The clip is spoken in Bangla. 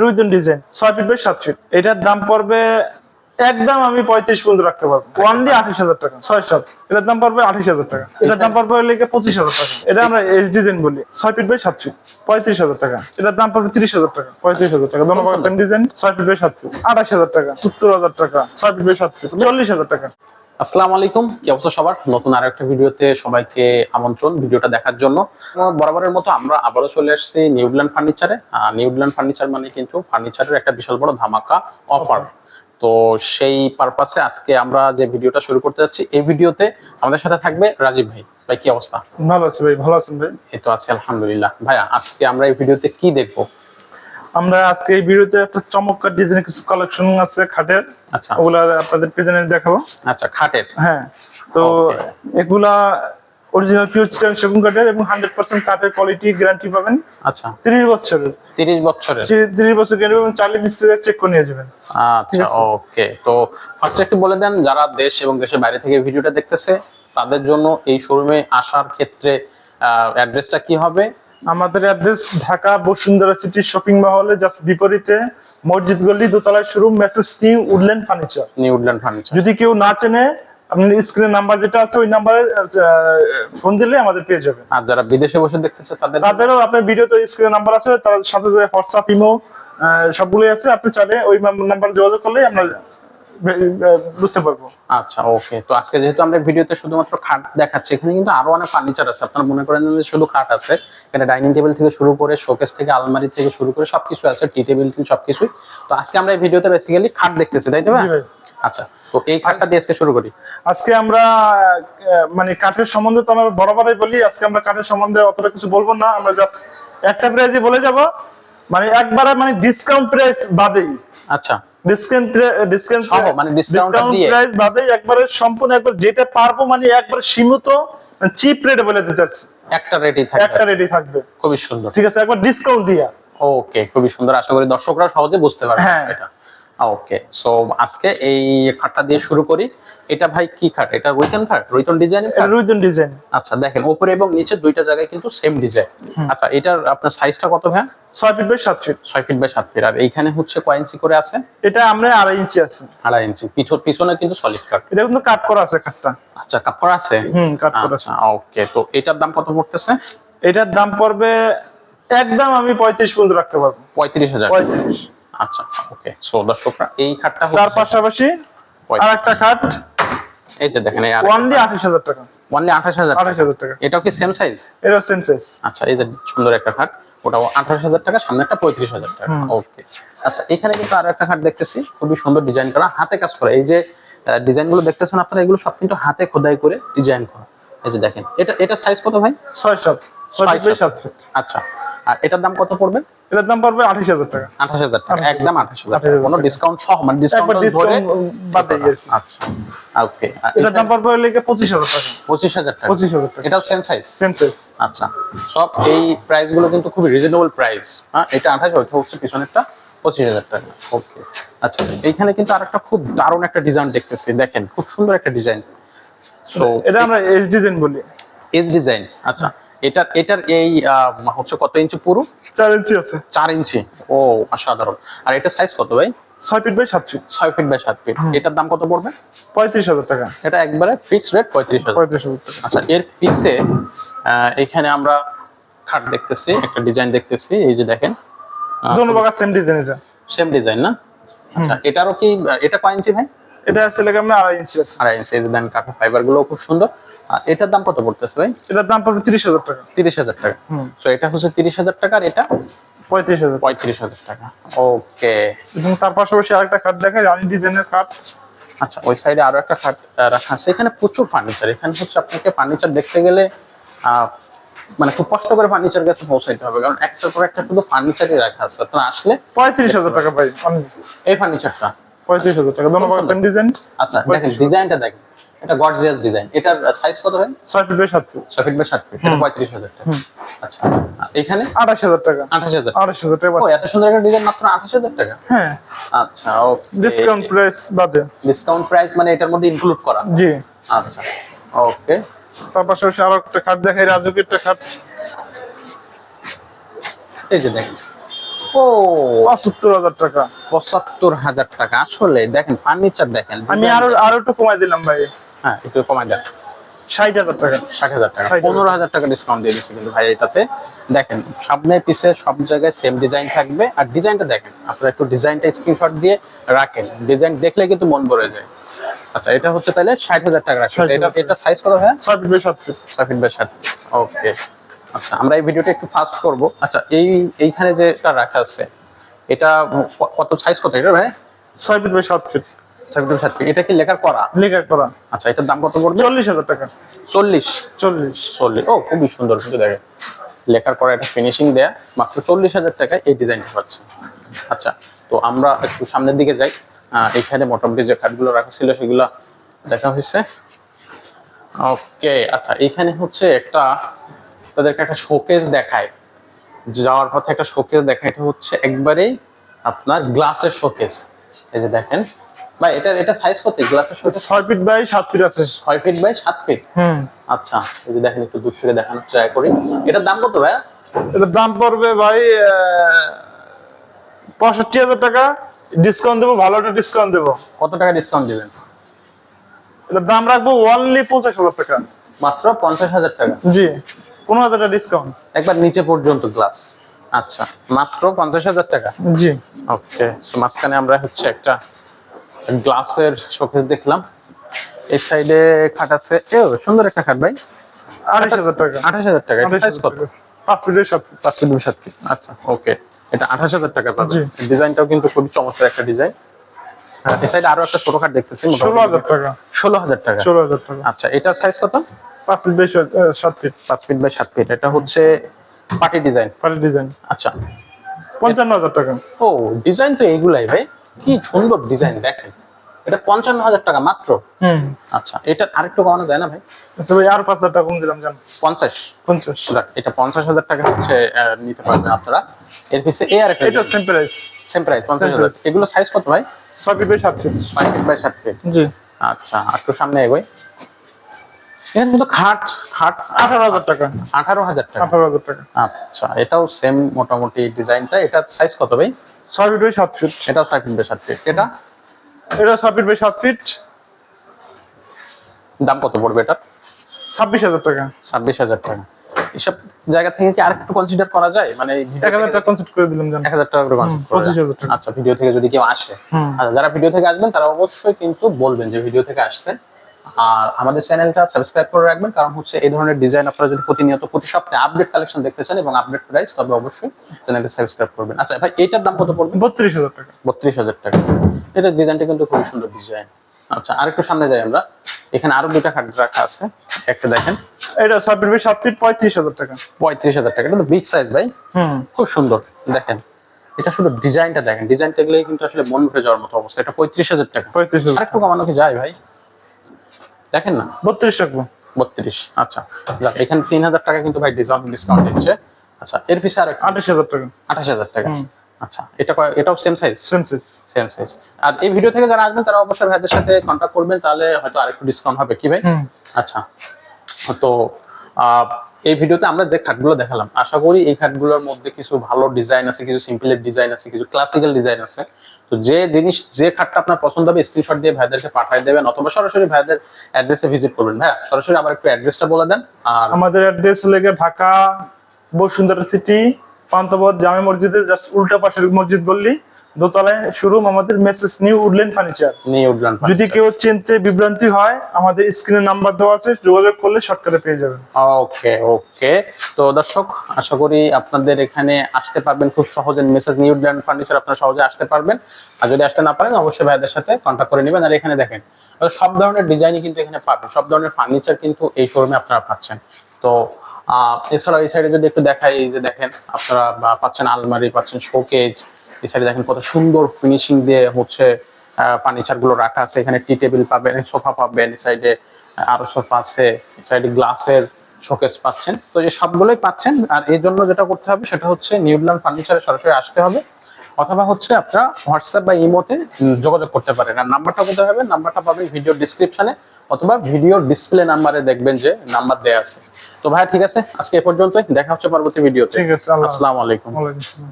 রুইজন ডিজাইন, ছয় ফিট বাই সাত ফিট। এটার দাম পড়বে, একদম আমি পঁয়ত্রিশ পর্যন্ত রাখতে পারব। ওয়ানলি আঠাশ হাজার টাকা, ছয় সাত। এটার দাম পড়বে আঠাশ হাজার টাকা। এটার দাম পড়বে লেগে পঁচিশ হাজার টাকা। এটা আমরা এস ডিজাইন বলি, ছয় ফিট বাই সাত ফিট, পঁয়ত্রিশ হাজার টাকা। এটার দাম পড়বে তিরিশ হাজার টাকা, পঁয়ত্রিশ হাজার টাকা। দোনো ডিজাইন ছয় ফিট বাই সাত ফিট, আঠাশ হাজার টাকা, সত্তর হাজার টাকা, ছয় ফিট বাই সাত ফিট, চল্লিশ হাজার টাকা। আসসালামু আলাইকুম। কি অবস্থা সবার? নতুন আরও একটা ভিডিওতে সবাইকে আমন্ত্রণ ভিডিওটা দেখার জন্য। বরাবরের মতো আমরা আবারও চলে আসছি নিউল্যান্ড ফার্নিচারে। নিউল্যান্ড ফার্নিচার মানে কিন্তু ফার্নিচারের একটা বিশাল বড় ধামাকা অফার। তো সেই পারপাসে আজকে আমরা যে ভিডিওটা শুরু করতে যাচ্ছি এই ভিডিওতে আমাদের সাথে থাকবে রাজীব ভাই। ভাই কি অবস্থা? ভালো আছে ভাই ভালো আছেন ভাই? এই তো আছি আলহামদুলিল্লাহ। ভাইয়া আজকে আমরা এই ভিডিওতে কি দেখব? আমরা আজকে এই ভিডিওতে একটা চমৎকার ডিজাইনের কিছু কালেকশন আছে খাটের। আচ্ছা। ওগুলা আপনাদের প্রেজেন্ট দেখাবো। আচ্ছা খাটের? হ্যাঁ তো এগুলা অরিজিনাল পিওর চিটান সেগুন কাঠের এবং হান্ড্রেড পার্সেন্ট কাঠের কোয়ালিটি গ্যারান্টি পাবেন। আচ্ছা। তিরিশ বছরের। তিরিশ বছরের? তিরিশ বছর গ্যারান্টি পাবেন চার্লি মিস্ত্রি চেক করে নিয়ে যাবেন। আচ্ছা ওকে তো ফার্স্ট একটু বলে দেন যারা দেশ এবং দেশের বাইরে থেকে ভিডিওটা দেখতেছে তাদের জন্য এই শোরুমে আসার ক্ষেত্রে অ্যাড্রেসটা কি হবে? আমাদের address Dhaka Bashundhara city shopping মহলে জাস্ট বিপরীতে মসজিদ গলি দোতলায় showroom message new Woodland furniture new Woodland furniture যদি কেউ না চেনে আপনি স্ক্রিনে নাম্বার যেটা আছে ওই নাম্বারে ফোন দিলে আমাদের পেয়ে যাবেন। আর যারা বিদেশে বসে দেখতেছে তাদের তাদেরও আপনার ভিডিওতে স্ক্রিনে নাম্বার আছে তার সাথে হোয়াটসঅ্যাপ ইমো সবগুলোই আছে। আপনি চাইলে ওই নাম্বার যোগাযোগ করলেই আমরা বুঝতে পারব। আচ্ছা ওকে। তো আজকে যেহেতু আমরা ভিডিওতে শুধুমাত্র খাট দেখাচ্ছি এখানে কিন্তু আরও অনেক ফার্নিচার আছে। আপনারা মনে করেন যে শুধু খাট আছে এখানে ডাইনিং টেবিল থেকে শুরু করে শোকেস থেকে আলমারি থেকে শুরু করে সবকিছু আছে টি টেবিল থেকে সবকিছুই। তো আজকে আমরা এই ভিডিওতে বেসিক্যালি খাট দেখতেছি তাই তো? আচ্ছা তো এই খাটটা দিয়ে আজকে শুরু করি। আজকে আমরা মানে কাঠের সম্বন্ধে তো আমরা বরাবরই বলি আজকে আমরা কাঠের সম্বন্ধে অতটা কিছু বলব না আমরা জাস্ট একটা প্রাইজে বলে যাব। মানে একবারে মানে ডিসকাউন্ট প্রাইস বাদেই। আচ্ছা। ডিসকাউন্ট ডিসকাউন্ট মানে প্রাইস একবারে সম্পূর্ণ একবার যেটা পারব মানে একবার সীমিত চিপ রেটে বলে একটা রেডি একটা থাকবে। রেডি থাকবে। খুবই সুন্দর। ঠিক আছে একবার ডিসকাউন্ট দিয়া। ওকে খুবই সুন্দর। আশা করি দর্শকরা সহজে বুঝতে পারবে হ্যাঁ। এটা ওকে সো আজকে এই খাটটা দিয়ে শুরু করি। এটা ভাই কি খাট? এটা রুইতন খাট? রুইতন ডিজাইন এটা রুইজন ডিজাইন আচ্ছা দেখেন উপরে এবং নিচে দুইটা জায়গায় কিন্তু সেম ডিজাইন আচ্ছা এটার আপনার সাইজটা কত ভাই ছয় ফিট বাই সাত ফিট ছয় ফিট বাই সাত ফিট আর এইখানে হচ্ছে কয় ইঞ্চি করে আছে? এটা আমরা আড়াই ইঞ্চি আছে। আড়াই ইঞ্চি পিছন পিছনে কিন্তু সলিড কাট এটা কিন্তু কাট করা আছে কাঠটা আচ্ছা কাপড় আছে? হুম কাট করা আছে আচ্ছা ওকে তো এটার দাম কত পড়তেছে? এটার দাম পড়বে একদম আমি পঁয়ত্রিশ পর্যন্ত রাখতে পারব। পঁয়ত্রিশ হাজার। পঁয়ত্রিশ। আচ্ছা ওকে সো দর্শকরা এই খাটটা তার পাশাপাশি আর 35 একটা খাট। এই যে দেখেন এই ওয়ানলি আঠাশ হাজার টাকা। ওয়ানলি আঠাশ হাজার আঠাশ টাকা। এটাও কি সেম সাইজ এটা সেম সাইজ আচ্ছা এই যে সুন্দর একটা খাট ওটাও আঠাশ হাজার টাকা সামনে একটা পঁয়ত্রিশ হাজার টাকা। ওকে আচ্ছা এখানে কিন্তু আরও একটা খাট দেখতেছি খুবই সুন্দর ডিজাইন করা হাতে কাজ করা। এই যে ডিজাইনগুলো দেখতেছেন আপনারা এগুলো সব কিন্তু হাতে খোদাই করে ডিজাইন করা। এই যে দেখেন এটা এটা সাইজ কত ভাই? ছয় সাত। ছয় ছয় ফিট বাই সাত। সাত ফিট। আচ্ছা আর এটার দাম কত পড়বে? এটার দাম পড়বে আঠাশ হাজার টাকা। আঠাশ হাজার টাকা একদম আঠাশ হাজার 28,000 কোনো ডিসকাউন্ট সহ মানে ডিসকাউন্ট ধরে বাদ আচ্ছা ওকে এটার দাম পড়বে লেগে পঁচিশ হাজার টাকা। পঁচিশ হাজার টাকা। পঁচিশ হাজার টাকা। এটাও সেম সাইজ সেম সাইজ আচ্ছা সব এই প্রাইসগুলো কিন্তু খুবই রিজনেবল প্রাইস হ্যাঁ এটা আঠাশ ওইটা হচ্ছে পিছনেরটা পঁচিশ হাজার টাকা। ওকে আচ্ছা এইখানে কিন্তু আরেকটা খুব দারুণ একটা ডিজাইন দেখতেছি। দেখেন খুব সুন্দর একটা ডিজাইন সো এটা আমরা এস ডিজাইন বলি। এজ ডিজাইন আচ্ছা এটার এটার এই হচ্ছে কত ইঞ্চি পুরো? চার ইঞ্চি আছে। চার ইঞ্চি। ও অসাধারণ। আর এটা সাইজ কত ভাই? ছয় ফিট বাই সাত ফিট ছয় ফিট বাই সাত ফিট এটার দাম কত পড়বে? পঁয়ত্রিশ হাজার টাকা। এটা একবারে ফিক্সড রেট পঁয়ত্রিশ হাজার। পঁয়ত্রিশ হাজার আচ্ছা এর পিছে এখানে আমরা খাট দেখতেছি একটা ডিজাইন দেখতেছি এই যে দেখেন। বাগার সেম ডিজাইন এটা। সেম ডিজাইন না? আচ্ছা এটারও কি এটা কয় ইঞ্চি ভাই? এটা আছে লেগে আমরা আড়াই ইঞ্চি আছে। আড়াই ইঞ্চি এই যে দেন কাঠের ফাইবারগুলো খুব সুন্দর। এটার দাম কত পড়তেছে ভাই? এটার দাম পড়বে তিরিশ হাজার টাকা। তিরিশ হাজার টাকা। হুম। তো এটা হচ্ছে তিরিশ হাজার টাকা আর এটা পঁয়ত্রিশ হাজার। পঁয়ত্রিশ হাজার টাকা। ওকে এবং তার পাশাপাশি আরেকটা কাঠ দেখায় রানি ডিজাইনের কাঠ আচ্ছা ওই সাইডে আরও একটা খাট রাখা আছে। এখানে প্রচুর ফার্নিচার এখানে হচ্ছে আপনাকে ফার্নিচার দেখতে গেলে আহ, মানে খুব কষ্ট করে ফার্নিচার কাছে পৌঁছাইতে হবে। কারণ একটার পর একটা শুধু ফার্নিচারই রাখা আছে। আপনারা আসলে পঁয়ত্রিশ হাজার টাকা পাই এই ফার্নিচারটা পঁয়ত্রিশ হাজার টাকা। দোনো সেম ডিজাইন আচ্ছা দেখেন ডিজাইনটা দেখেন। এটা গর্জিয়াস ডিজাইন এটার সাইজ কত ভাই? ছয় ফিট বাই সাত ফিট ছয় ফিট বাই সাত ফিট এটা হুম। পঁয়ত্রিশ হাজার টাকা। আচ্ছা এখানে? আঠাশ হাজার টাকা। টাকা ও এত সুন্দর একটা ডিজাইন মাত্র আঠাশ হাজার টাকা? হ্যাঁ। আচ্ছা ওকে ডিসকাউন্ট প্রাইস বাদে। ডিসকাউন্ট প্রাইস মানে এটার মধ্যে ইনক্লুড করা। জি। আচ্ছা ওকে তার পাশাপাশি আরও একটা খাট দেখাই রাজুকের একটা খাট। এই যে দেখেন। ও পঁচাত্তর হাজার টাকা। পঁচাত্তর হাজার টাকা। আসলে দেখেন ফার্নিচার দেখেন আমি আরও আরও একটু কমাই দিলাম ভাই। হ্যাঁ একটু কমাই দেন। ষাট হাজার টাকা। ষাট হাজার টাকা। পনেরো হাজার টাকা ডিসকাউন্ট দিয়ে দিচ্ছে কিন্তু ভাই এটাতে। দেখেন সামনে পিছে সব জায়গায় সেম ডিজাইন থাকবে। আর ডিজাইনটা দেখেন আপনারা একটু ডিজাইনটা স্ক্রিনশট দিয়ে রাখেন। ডিজাইন দেখলে কিন্তু মন ভরে যায়। আচ্ছা এটা হচ্ছে তাহলে ষাট হাজার টাকা রাখছে। এটা এটা সাইজ কত হয় ছয় ফিট বাই সাত ফিট। ছয় ফিট বাই সাত ওকে আচ্ছা আমরা এই ভিডিওটা একটু ফাস্ট করব। আচ্ছা এই এইখানে যেটা রাখা আছে এটা কত সাইজ কত এটা ভাই? ছয় ফিট বাই সাত ফিট। ছয় ফিট বাই সাত ফিট। এটা কি লেখার করা? লেখা করা। আচ্ছা এটার দাম কত পড়বে? চল্লিশ হাজার টাকা। চল্লিশ। চল্লিশ। চল্লিশ। ও খুবই সুন্দর কিন্তু দেখে লেখার পরে একটা ফিনিশিং দেয়া। মাত্র চল্লিশ হাজার টাকায় এই ডিজাইনটা পাচ্ছে। আচ্ছা তো আমরা একটু সামনের দিকে যাই। এখানে মোটামুটি যে কাঠগুলো রাখা ছিল সেগুলো দেখা হয়েছে। ওকে আচ্ছা এইখানে হচ্ছে একটা তাদেরকে একটা শোকেস দেখায়। যাওয়ার পথে একটা শোকেস দেখায় এটা হচ্ছে একবারেই আপনার গ্লাসের শোকেস এই যে দেখেন ভাই এটা এটা সাইজ কত? গ্লাসের শোকেস ছয় ফিট বাই সাত ফিট আছে। ছয় ফিট বাই সাত ফিট হুম। আচ্ছা এই যে দেখেন একটু দূর থেকে দেখানোর ট্রাই করি। এটার দাম কত ভাই এটার দাম পড়বে ভাই পঁয়ষট্টি হাজার টাকা। ডিসকাউন্ট দেবো ভালো একটা ডিসকাউন্ট দেবো। কত টাকা ডিসকাউন্ট দিবেন? এটার দাম রাখব অনলি পঞ্চাশ হাজার টাকা। মাত্র পঞ্চাশ হাজার টাকা। জি। পনেরো হাজার টাকা ডিসকাউন্ট একবার নিচে পর্যন্ত গ্লাস আচ্ছা মাত্র পঞ্চাশ হাজার টাকা? জি। ওকে মাঝখানে আমরা হচ্ছে একটা গ্লাসের শোকেস দেখলাম। এই সাইডে খাট আছে। এ সুন্দর একটা খাট ভাই। আঠাশ হাজার টাকা। আঠাশ হাজার টাকা। এটা সাইজ কত? পাঁচ ফিটের সাত পাঁচ ফিট দুই সাত ফিট। আচ্ছা ওকে এটা আঠাশ হাজার টাকা পাবে। ডিজাইনটাও কিন্তু খুবই চমৎকার একটা ডিজাইন। এই সাইডে আরও একটা ছোট খাট দেখতেছি ষোলো হাজার টাকা। ষোলো হাজার টাকা। ষোলো হাজার টাকা। আচ্ছা এটার সাইজ কত? পাঁচ ফিট বাই সাত- ফিট পাঁচ ফিট বাই সাত ফিট এটা হচ্ছে পার্টি ডিজাইন পারি ডিজাইন আচ্ছা। পঞ্চান্ন হাজার টাকা। ও ডিজাইন তো এইগুলাই ভাই। কি সুন্দর ডিজাইন দেখেন। এটা পঞ্চান্ন হাজার টাকা মাত্র? হুম। আচ্ছা এটা আরেকটু কমানো যায় না ভাই? আচ্ছা ভাই আর পাঁচ হাজার টাকা কম দিলাম জান। পঞ্চাশ। পঞ্চাশ। যাক, এটা পঞ্চাশ হাজার টাকা হচ্ছে নিতে পারবেন আপনারা। এর পিছে এ আর একটা এটা সেম প্রাইস সেম প্রাইস পঞ্চাশ হাজার। এগুলো সাইজ কত ভাই? ছয় ফিট বাই সাত ফিট ছয় ফিট বাই সাত ফিট জি। আচ্ছা একটু সামনে এগোই। কিন্তু খাট খাট আঠারো হাজার টাকা। আঠারো হাজার টাকা। আঠারো হাজার টাকা। আচ্ছা এটাও সেম মোটামুটি ডিজাইনটা এটার সাইজ কত ভাই? ছয় ফিট বাই সাত ফিট। ছয় ফিট বাই সাত ফিট। এটা? এটা ছয় ফিট বাই সাত ফিট। দাম কত পড়বে এটা ছাব্বিশ হাজার টাকা। ছাব্বিশ হাজার টাকা। এসব জায়গা থেকে কি আরেকটু কনসিডার করা যায়? মানে এক হাজার টাকা কনসিড করে দিলাম এক হাজার টাকা করে পঁচিশ হাজার টাকা। আচ্ছা ভিডিও থেকে যদি কেউ আসে। আচ্ছা যারা ভিডিও থেকে আসবেন তারা অবশ্যই কিন্তু বলবেন যে ভিডিও থেকে আসছেন আর আমাদের চ্যানেলটা সাবস্ক্রাইব করে রাখবেন কারণ হচ্ছে এই ধরনের ডিজাইন আপনারা যদি প্রতিনিয়ত প্রতি সপ্তাহে আপডেট কালেকশন দেখতে চান এবং আপডেট প্রাইস তবে অবশ্যই চ্যানেলটা সাবস্ক্রাইব করবেন। আচ্ছা ভাই এটার দাম কত পড়বে? বত্রিশ হাজার টাকা। বত্রিশ হাজার টাকা। এটা ডিজাইনটা কিন্তু খুবই সুন্দর ডিজাইন আচ্ছা আরেকটু সামনে যাই আমরা। এখানে আরও দুইটা খাট রাখা আছে। একটা দেখেন। এটা ছয় ফিট সাত ফিট পঁয়ত্রিশ হাজার টাকা। পঁয়ত্রিশ হাজার টাকা। এটা তো বিগ সাইজ ভাই। হুম। খুব সুন্দর। দেখেন এটা শুধু ডিজাইনটা দেখেন। ডিজাইনটা দেখলেই কিন্তু আসলে মন উঠে যাওয়ার মতো অবস্থা। এটা পঁয়ত্রিশ হাজার টাকা। পঁয়ত্রিশ হাজার আরেকটু কমানো কি যায় ভাই? দেখেন না? বত্রিশ রাখব। বত্রিশ আচ্ছা। যাক, এখানে তিন হাজার টাকা কিন্তু ভাই ডিসকাউন্ট ডিসকাউন্ট দিচ্ছে। আচ্ছা এর পিছে আর আঠাশ হাজার টাকা। আঠাশ হাজার টাকা। আচ্ছা এটা এটাও same size same size same size আর এই ভিডিও থেকে যারা আসবেন তারা অবশ্যই ভাইদের সাথে কন্ট্যাক্ট করবেন তাহলে হয়তো আরেকটু ডিসকাউন্ট হবে কি ভাই? আচ্ছা তো আহ, এই ভিডিওতে আমরা যে খাটগুলো দেখালাম, আশা করি এই খাটগুলোর মধ্যে কিছু ভালো ডিজাইন আছে, কিছু সিম্পলের ডিজাইন আছে, কিছু ক্লাসিক্যাল ডিজাইন আছে। তো যে জিনিস, যে খাটটা আপনার পছন্দ হবে স্ক্রিনশট দিয়ে ভাইদেরকে পাঠিয়ে দেবেন অথবা সরাসরি ভাইদের অ্যাড্রেসে ভিজিট করবেন। হ্যাঁ সরাসরি আবার একটু অ্যাড্রেসটা বলে দেন আর আমাদের অ্যাড্রেস হলে ঢাকা, বসুন্ধরা সিটি পান্তাবাদ জামে মসজিদের জাস্ট উল্টা পাশের মসজিদ বললি দোতলায় শোরুম আমাদের message new Woodland furniture new Woodland যদি কেউ চিনতে বিভ্রান্তি হয় আমাদের স্ক্রিনে নাম্বার দেওয়া আছে যোগাযোগ করলে শর্টকাটে পেয়ে যাবেন। ওকে ওকে তো দর্শক আশা করি আপনাদের এখানে আসতে পারবেন খুব সহজে মেসেজ নিউজিল্যান্ড ফার্নিচার আপনারা সহজে আসতে পারবেন। আর যদি আসতে না পারেন অবশ্যই ভাইদের সাথে কন্ট্যাক্ট করে নেবেন। আর এখানে দেখেন সব ধরনের ডিজাইনই কিন্তু এখানে পাবেন। সব ধরনের ফার্নিচার কিন্তু এই শোরুমে আপনারা পাচ্ছেন। তো আহ, এছাড়াও এই সাইডে যদি একটু দেখাই এই যে দেখেন আপনারা পাচ্ছেন আলমারি পাচ্ছেন শোকেজ এই সাইডে দেখেন কত সুন্দর ফিনিশিং দিয়ে হচ্ছে ফার্নিচারগুলো রাখা আছে। এখানে টি টেবিল পাবেন সোফা পাবেন এই সাইডে আরও সোফা আছে এই সাইডে গ্লাসের শোকেস পাচ্ছেন। তো এই সবগুলোই পাচ্ছেন আর এই জন্য যেটা করতে হবে সেটা হচ্ছে নিউজিল্যান্ড ফার্নিচারে সরাসরি আসতে হবে অথবা হচ্ছে আপনারা হোয়াটসঅ্যাপ বা ইমোতে যোগাযোগ করতে পারেন। আর নাম্বারটা কোথায় হবে? নাম্বারটা পাবেন ভিডিও ডিসক্রিপশনে অথবা ভিডিও ডিসপ্লে নাম্বারে দেখবেন যে নাম্বার দেয়া আছে। তো ভাই ঠিক আছে? আজকে এ পর্যন্তই। দেখা হচ্ছে পরবর্তী ভিডিওতে ঠিক আছে। আসসালামু আলাইকুম। আসসালাম।